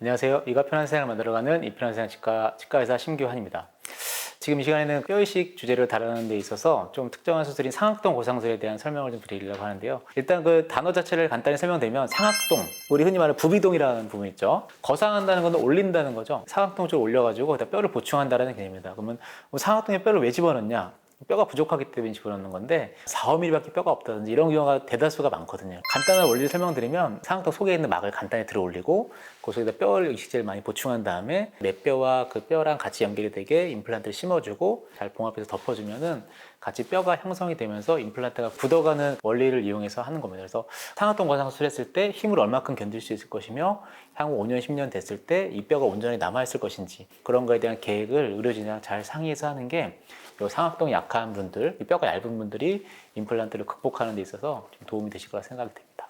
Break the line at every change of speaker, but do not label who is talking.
안녕하세요. 이가 편한 세상을 만들어가는 이 편한 세상 치과 치과의사 심규환입니다. 지금 이 시간에는 뼈이식 주제를 다루는 데 있어서 좀 특정한 수술인 상악동 고상술에 대한 설명을 좀 드리려고 하는데요. 일단 그 단어 자체를 간단히 설명드리면 상악동, 우리 흔히 말하는 부비동이라는 부분 있죠. 거상한다는 건 올린다는 거죠. 상악동 쪽을 올려가지고 뼈를 보충한다는 개념입니다. 그러면 뭐 상악동에 뼈를 왜 집어넣냐? 뼈가 부족하기 때문에 집어넣는 건데 4, 5mm밖에 뼈가 없다든지 이런 경우가 대다수가 많거든요. 간단한 원리를 설명드리면 상악동 속에 있는 막을 간단히 들어 올리고 그 속에다 뼈를 이식제를 많이 보충한 다음에 맷뼈와 그 뼈랑 같이 연결이 되게 임플란트를 심어주고 잘 봉합해서 덮어주면은 같이 뼈가 형성이 되면서 임플란트가 굳어가는 원리를 이용해서 하는 겁니다. 그래서 상악동 과상술 했을 때 힘을 얼마큼 견딜 수 있을 것이며 향후 5년, 10년 됐을 때 이 뼈가 온전히 남아있을 것인지 그런 거에 대한 계획을 의료진이랑 잘 상의해서 하는 게요 상악동이 약한 분들, 이 뼈가 얇은 분들이 임플란트를 극복하는 데 있어서 좀 도움이 되실 거라 생각이 됩니다.